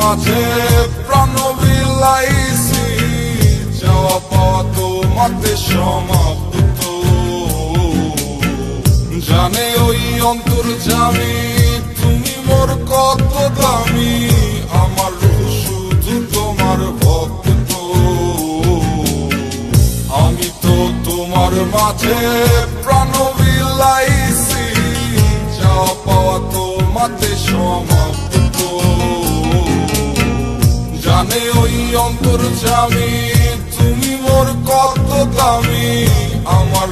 মাঝে প্রাণ যাওয়া পাওয়া তোমাতে সমাপ্ত। জানে ওই অন্তর জামি তুমি মোর কত দামি, আমার শুধু তোমার ভক্ত। আমি তো তোমার মাঝে প্রাণ বিলাইছি যাওয়া পাওয়া তোমাতে সমাপ্ত। জানে ওই অন্তর জামি তুমি মোর কত দামি? আমার